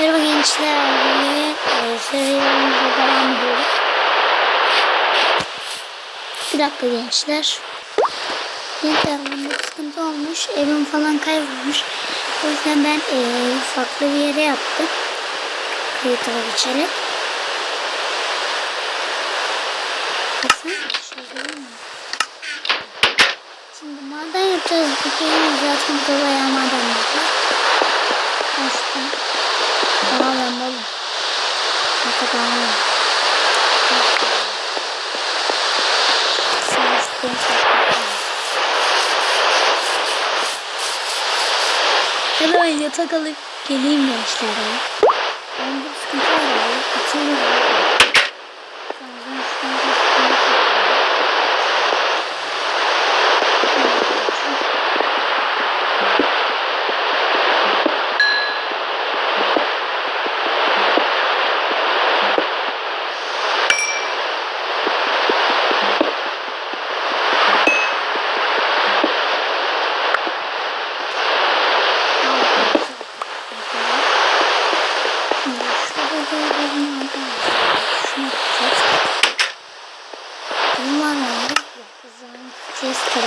Merhaba gençler. Bugün e, serilerimize devam ediyoruz. Bir dakika gençler. İnternetimde sıkıntı olmuş. Evim falan kaybolmuş. O yüzden ben e, farklı bir yere yaptım. Kayıtlara geçerek. Mi? Şimdi maden yapacağız. Kere zaten bayağı maden var. Açtım. Tamam ben oğlum. Hatta tamam. Hadi ben yatak alıp geleyim gençler ya. Ben bir sıkıntı var ya.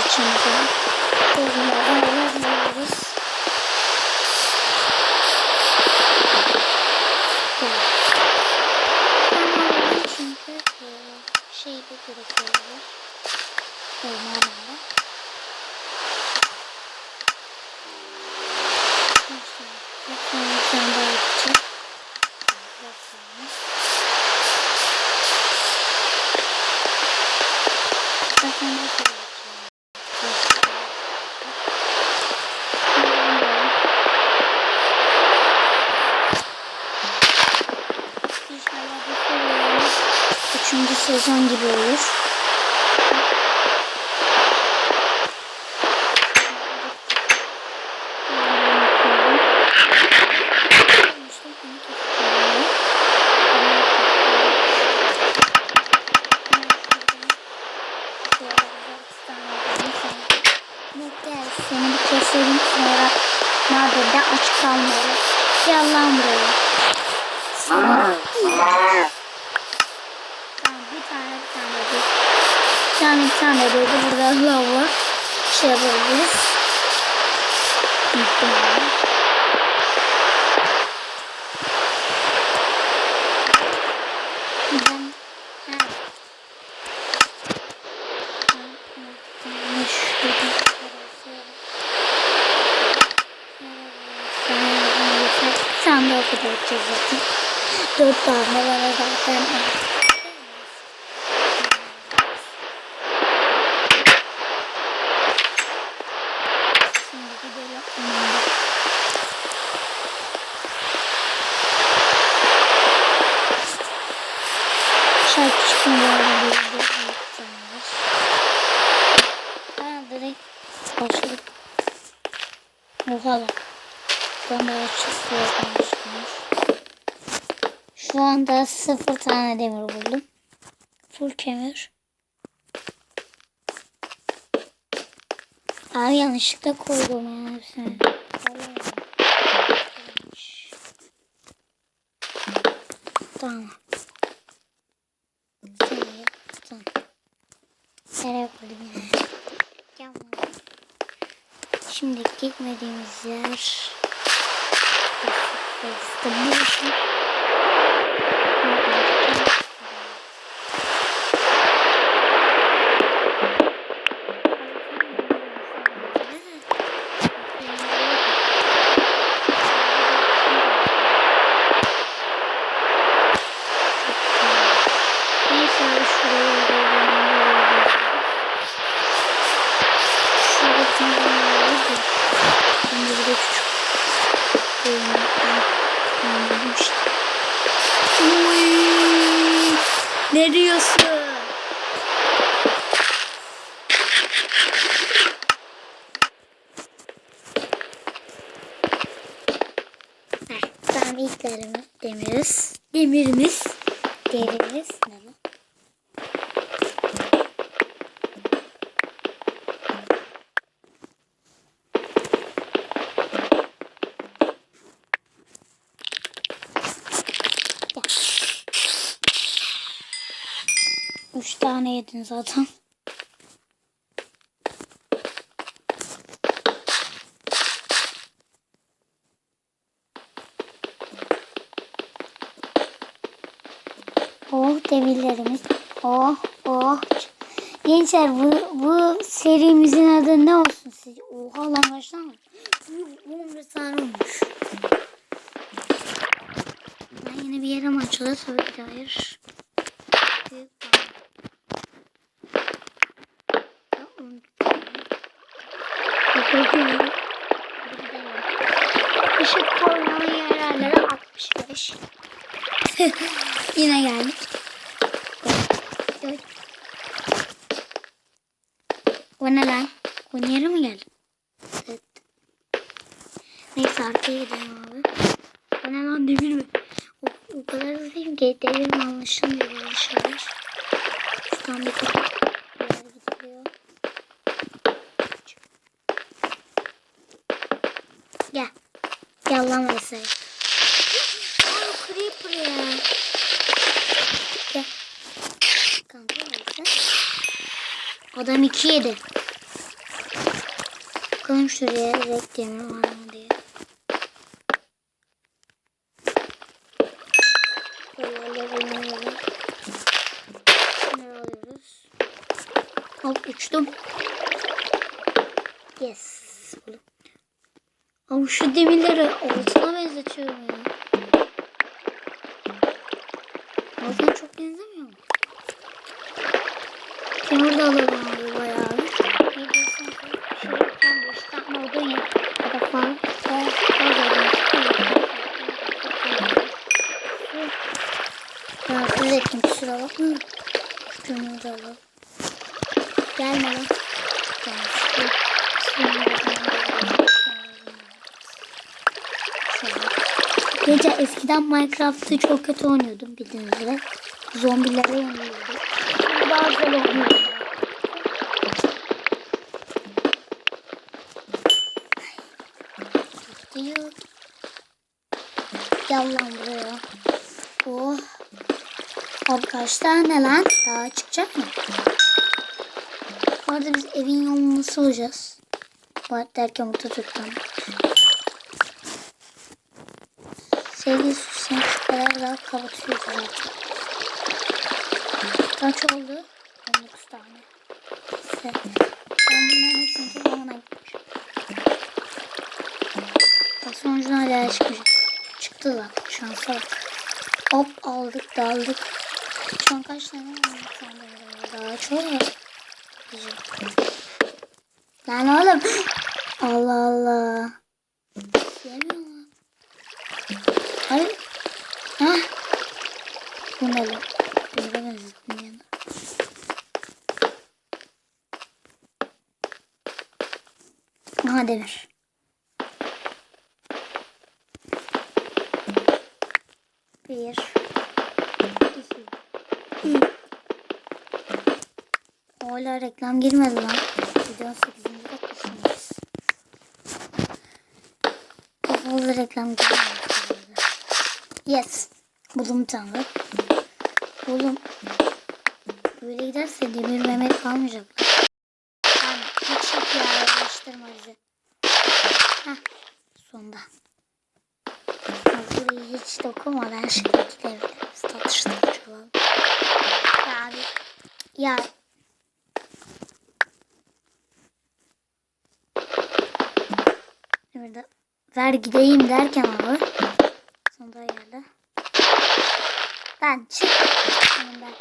Karışımıza. Bunlardan alıyoruz. Tamam çünkü e, şey de gerekiyor. Normalde. Lütfen bir tane daha yapacağım. Zaten bu kadar yapacağım. İnşallah bu serilerimiz sezon gibi olur. Seni bir keselim sonra madede aç kalmayalım. Gel lan buraya. Sana. Tamam bir tane bir tane de. Bir tane bir tane de burada lav var. Şey yapabiliriz. Sen de okul edeceğiz zaten. Dört tane var zaten. Şimdi gidelim. Şarkı çıkın bu arada bir de unutacağız. Ha direkt başladık. Oha lan. Ben de çıktı yapmıştım. Şu anda sıfır tane demir buldum. Full kemir. Abi yanlışlıkla koydum ya hepsini. Tamam. Tamam. Nereye koydum ya? Şimdi gitmediğimiz yer. Destination. Neyse abi şuraya gidelim. Şurada tane var da. Şimdi bir de küçük. Anladım işte. Uy, ne diyorsun? Heh, Tamam ilk derimi demiriz. Demirimiz. Derimiz. Ne bu? Üç tane yedin zaten. Oh demirlerimiz. Oh oh. Gençler bu, bu serimizin adı ne olsun sizce? Oha lan? Bu 11 tane olmuş. Ben yine bir yere mi açılır? Tabii ki hayır. Büyük bağ. Ya, on- Bakıyorum. Hadi gidelim. Işık koymanın yerlerleri 65. Yine geldik. O ne lan? O yere mi geldin? Evet. Neyse arkaya gidelim abi. O ne lan demir mi? O, o kadar hızlıyım ki devir mi anlaşılmıyor böyle şeyler. Şuradan bir kapı bir yer gidiliyor. Gel. Veysel. Aa creeper ya. Gel. Kanka Veysel. Adam iki yedi. Bakalım şuraya renk demir var mı diye. Ne alıyoruz? Hop uçtum. Yes. Buldum. Ama şu demirleri altına benzetiyorum ya. Altına çok benzemiyor mu? Kömür de alalım abi bayağı. Ne diyorsun? Şuradan beş tane odun yap. Ya da falan. Ben Rahatsız ettim kusura bakma. Kömür de alalım. Gelme lan. Gel. Şu- şunları da alalım. Gece eskiden Minecraft'ı çok kötü oynuyordum bildiğiniz üzere. Zombilerle oynuyordum. Şimdi daha güzel oynuyorum. Gidiyor. Gel lan buraya. Oh. Abi kaç tane lan? Daha çıkacak mı? Bu arada biz evin yolunu nasıl olacağız? Var derken bu tutuktan. Sevgili sen kadar daha kapatıyoruz zaten. Kaç oldu? 19 tane. İşte ben bunların hepsini toplamana gitmişim. Bak sonucuna hala çıkmayacak. Çıktı lan. Şansa bak. Hop aldık daldık. Şu an kaç tane var? Daha çok var. Lan oğlum. Allah Allah. Yemiyor lan. Hayır. Hah. Bu ne lan? Demire benzettim yanına. Aha demir. Bir. Hala reklam girmedi lan. Videonun 8. dakikasındayız. Fazla reklam girmedi. Yes. Buldum tane. Oğlum. Böyle giderse demir Mehmet kalmayacak. Tamam. Hiç yok ya. Uğraştırma bizi. Heh. Sonunda. Ya Burayı hiç dokunmadan şirketleri satıştıracağım. Ya abi. Ya. Burada ver gideyim derken abi. Sonunda geldi. Ben çık. Önümden.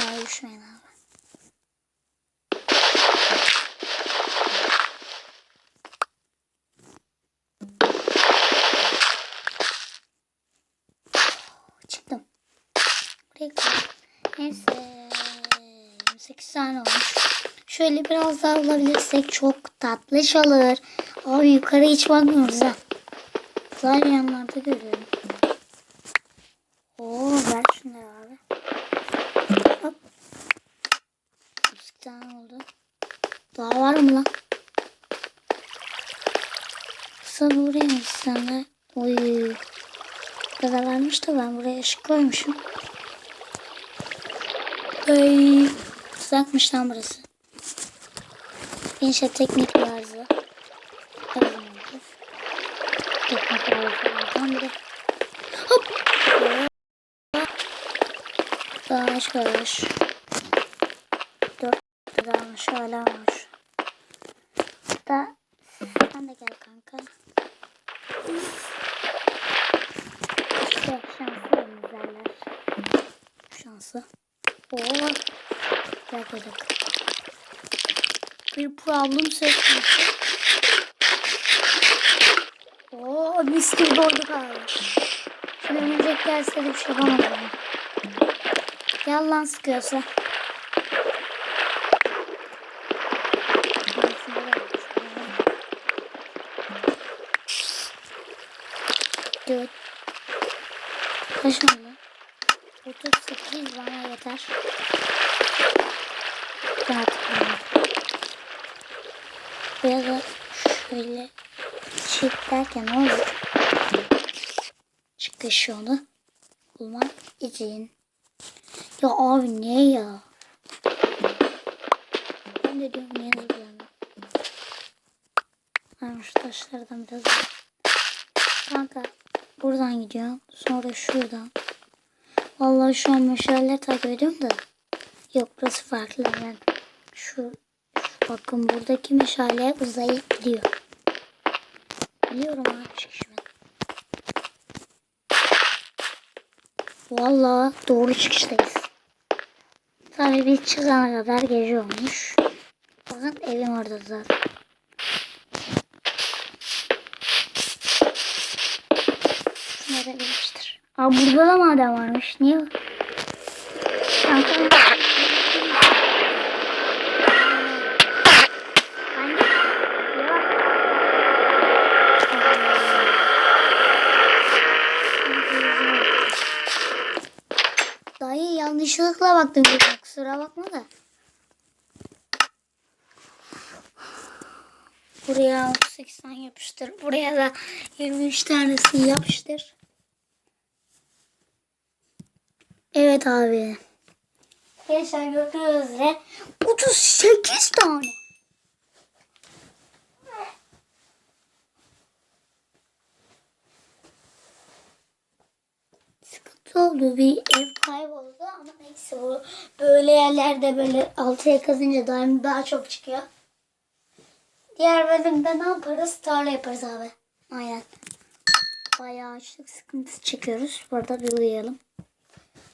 Daha düşmeyin abi. Çıktım. Buraya koy. Neyse. 28 tane olmuş. Şöyle biraz daha alabilirsek çok tatlış olur. Abi yukarı hiç bakmıyoruz ha. Zaten yanlarda görüyorum. Oo ver şunları abi. Hop. 32 tane oldu. Daha var mı lan? tabi buraya mı de? Oy. Burada varmış da ben buraya ışık koymuşum. Ay. Uzakmış lan burası. İnşaat teknik bir. Teknik arızalardan biri. Hop. Dağış var. Dört dağılmış hala var. Da sen de gel kanka. İşte şanslı izlerler. Şanslı. Oo. Koyduk. Bir problem konusu. Oo mis gibi dolduk abi. Şimdi önümüzdeki gelse de bir şey yapamadım. ben. Gel lan sıkıyorsa. Dört. Kaç oldu? 38 bana yeter. Rahat Ya da şöyle çift derken ne olur? Çıkış yolu bulmak için. Ya abi ne ya? Ben de diyorum niye zıplıyorum? Ben şu taşlardan biraz Kanka buradan gidiyorum. Sonra şuradan. Vallahi şu an meşaleleri takip ediyorum da. Yok burası farklı. Yani şu, şu bakın buradaki meşale uzayıp gidiyor. Biliyorum abi çıkış ben. Vallahi doğru çıkıştayız. Tabii biz çıkana kadar gece olmuş. Bakın evim orada zaten. Şunlara gelmiştir. Aa burada da maden varmış. Niye? Anne, yanlışlıkla baktım. Kusura bakma da. Buraya 38 tane yapıştır. Buraya da 23 tanesini yapıştır. Evet abi. Arkadaşlar gördüğünüz üzere 38 tane. Sıkıntı oldu. Bir ev kayboldu ama neyse bu böyle yerlerde böyle altıya kazınca daim daha çok çıkıyor. Diğer bölümde ne yaparız? Tarla yaparız abi. Aynen. Bayağı açlık sıkıntısı çekiyoruz. Burada bir uyuyalım.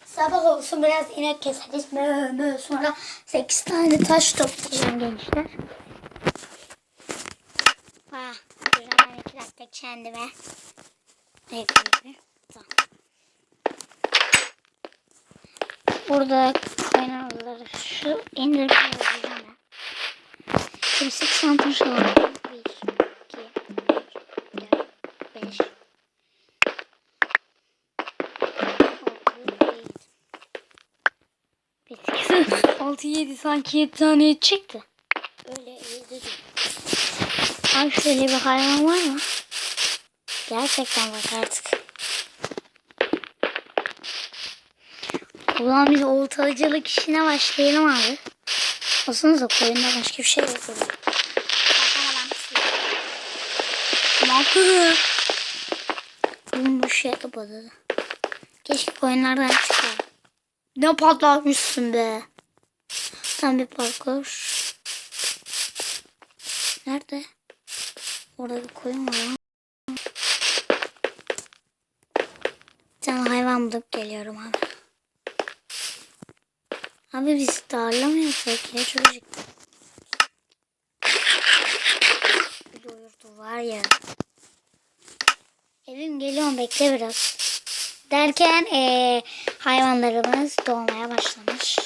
Sabah olsun biraz inek keseriz. Mö. Sonra 8 tane taş toplayacağım gençler. Ah, iki dakika kendime. Bekleyin. Tamam. Burada kaynarları şu indirip koyacağım ben. Şimdi 80 taş alalım. 1, 2, 3, 4, 5, 6 7 sanki 7 tane çıktı. Öyle 7 değil. Abi şöyle bir hayvan var mı? Gerçekten bak artık. Ulan biz oltacılık işine başlayalım abi. Olsanıza koyunda başka bir şey yok. Makı. Bugün bu şey kapadı. Keşke koyunlardan çıkar. Ne patlatmışsın be. Tam bir parkur. Nerede? Orada bir koyun var. Bir tane hayvan bulup geliyorum abi. Abi biz tarla mı yapsak ya çocuk? Bir doyurdu var ya. Evim geliyorum bekle biraz. Derken eee, hayvanlarımız doğmaya başlamış.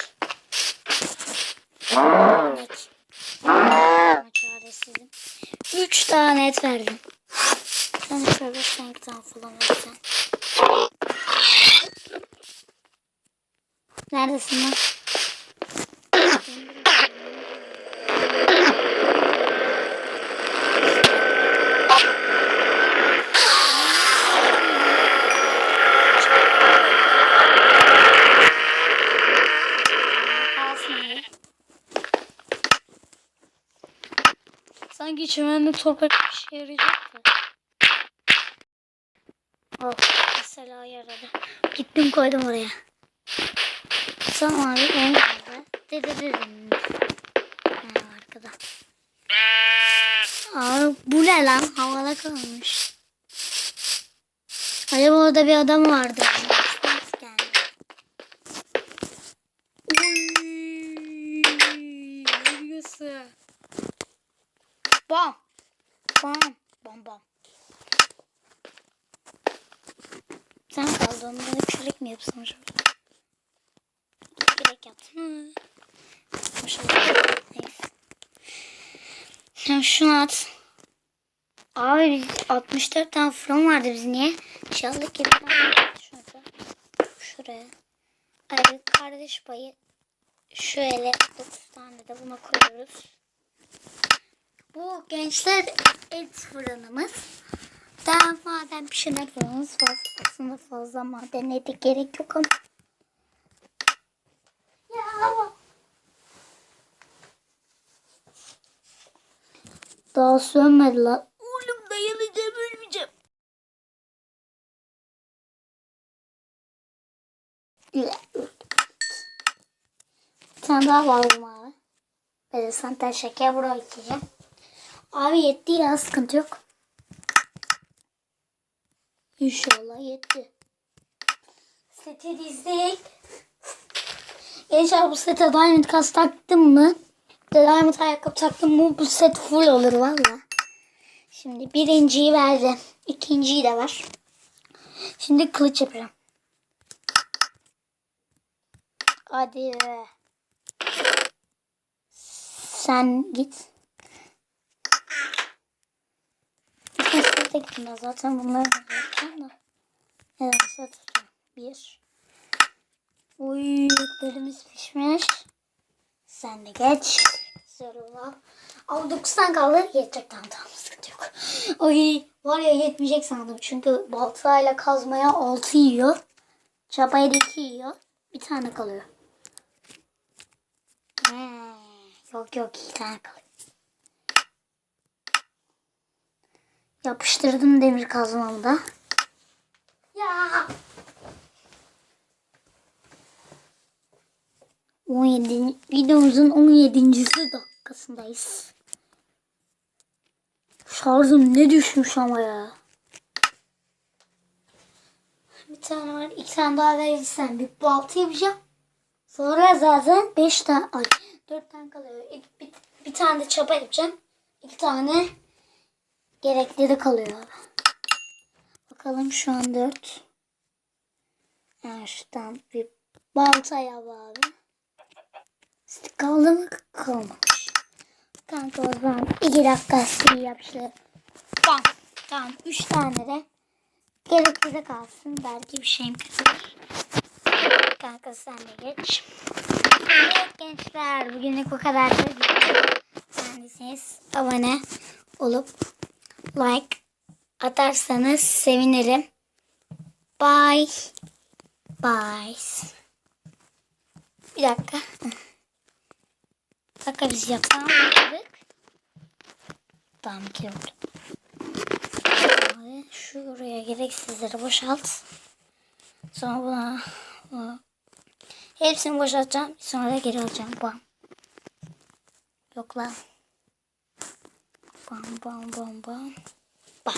Üç tane et verdim. Sen şöyle beş tane falan. Neredesin lan? Sanki çimende toprak bir şey yarayacaktı. Oh, mesela yaradı. Gittim koydum oraya. Tamam abi, onu dedim. Ha, arkada. Aa, bu ne lan? Havada kalmış. Acaba orada bir adam vardı. Bam. Bam. Bam bam. Sen kaldın. Bana kürek mi yapsam acaba? Kürek yaptım. Maşallah. Neyse. Şunu at. Abi biz 64 tane fırın vardı biz niye? İnşallah ki şurada. Şuraya. Ayrı kardeş payı şöyle 9 tane de buna koyuyoruz. Bu gençler et fırınımız. Daha maden pişirme fırınımız fazla. Aslında fazla madene de gerek yok ama. Ya. Daha sönmedi lan. Oğlum dayanacağım ölmeyeceğim. Bir tane daha lazım abi. Böyle santal şeker buraya ekleyeceğim. Abi yetti ya sıkıntı yok. İnşallah yetti. Seti dizdik. Gençler bu sete diamond kas taktım mı? Diamond ayakkabı taktım mı bu set full olur valla. Şimdi birinciyi verdim. İkinciyi de var. Şimdi kılıç yapacağım. Hadi. Sen git. Zaten bunları da yapacağım da. Evet tutuyorum. Bir. Uy etlerimiz pişmiş. Sen de geç. Sarıla. Ama 9 tane kaldı. Yetecek tamam tamam sıkıntı yok. Ay var ya yetmeyecek sandım. Çünkü baltayla kazmaya 6 yiyor. Çapayla 2 yiyor. Bir tane kalıyor. He, yok yok 2 tane kalıyor. Yapıştırdım demir kazmamı da. Ya. 17. videomuzun 17. dakikasındayız. Şarjım ne düşmüş ama ya. Bir tane var. iki tane daha verirsen bir baltı yapacağım. Sonra zaten 5 tane ay 4 tane kalıyor. İki, bir, bir tane de çapa yapacağım. İki tane gerekli de kalıyor. Bakalım şu an 4. Yani şuradan bir balta yap abi. Kaldı mı? Kalmamış. Kanka o zaman 2 dakika sürü yapıştı. Bam. Tamam 3 tane de gerekli kalsın. Belki bir şeyim kırılır. Kanka sen de geç. Evet gençler bugünlük bu kadar. Beğendiyseniz abone olup like atarsanız sevinirim. Bye. Bye. Bir dakika. Dakika biz yapalım. Tamam ki oldu. Şuraya gereksizleri boşalt. Sonra buna, buna hepsini boşaltacağım. Sonra da geri alacağım. Bam. Yok lan. Bam bam bam bam. Bam.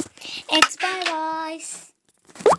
Evet bye bye.